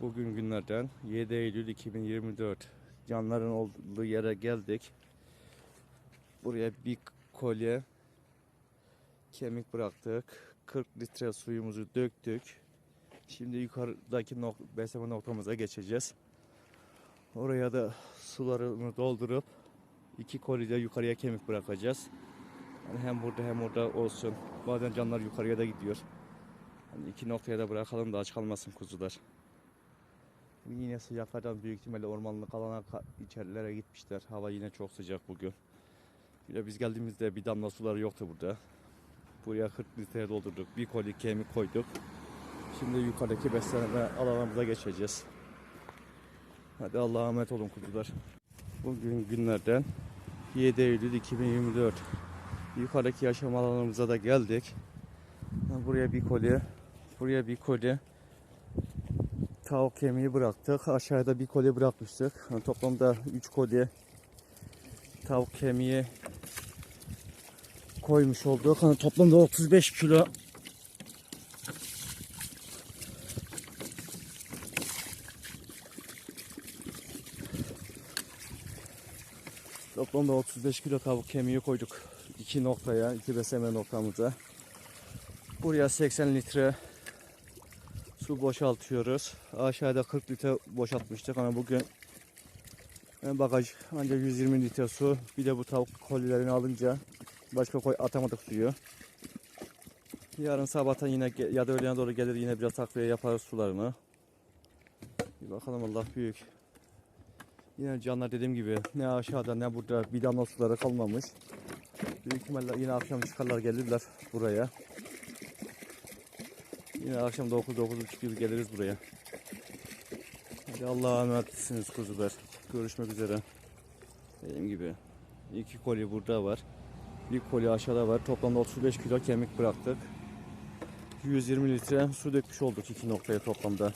Bugün günlerden 7 Eylül 2024. Canların olduğu yere geldik. Buraya bir kolye kemik bıraktık. 40 litre suyumuzu döktük. Şimdi yukarıdaki nok besleme noktamıza geçeceğiz. Oraya da sularını doldurup iki kolide yukarıya kemik bırakacağız. Yani hem burada hem orada olsun. Bazen canlar yukarıya da gidiyor. Hani iki noktaya da bırakalım da aç kalmasın kuzular. Yine sıcaklardan büyük ihtimalle ormanlık alana içerilere gitmişler. Hava yine çok sıcak bugün. De biz geldiğimizde bir damla suları yoktu burada. Buraya 40 litre doldurduk. Bir koli kemik koyduk. Şimdi yukarıdaki beslenme alanımıza geçeceğiz. Hadi Allah'a emanet olun kuzular. Bugün günlerden 7 Eylül 2024. Yukarıdaki yaşam alanımıza da geldik. Buraya bir koli, buraya bir koli tavuk kemiği bıraktık. Aşağıda bir koli bırakmıştık. Yani toplamda 3 koli tavuk kemiği koymuş olduk. Yani toplamda 35 kilo Toplamda 35 kilo tavuk kemiği koyduk. iki noktaya, iki besleme noktamıza. Buraya 80 litre su boşaltıyoruz. Aşağıda 40 litre boşaltmıştık ama bugün e, bagaj ancak 120 litre su. Bir de bu tavuk kolilerini alınca başka koy atamadık suyu. Yarın sabahtan yine ya da öğlene doğru gelir yine biraz takviye yaparız sularını. Bir bakalım Allah büyük. Yine canlar dediğim gibi ne aşağıda ne burada bir damla suları kalmamış. Büyük ihtimalle yine akşam çıkarlar gelirler buraya. Yine akşam 9 9.30 gibi geliriz buraya. Hadi Allah'a emanetsiniz kuzular. Görüşmek üzere. Dediğim gibi iki koli burada var. Bir koli aşağıda var. Toplamda 35 kilo kemik bıraktık. 120 litre su dökmüş olduk iki noktaya toplamda.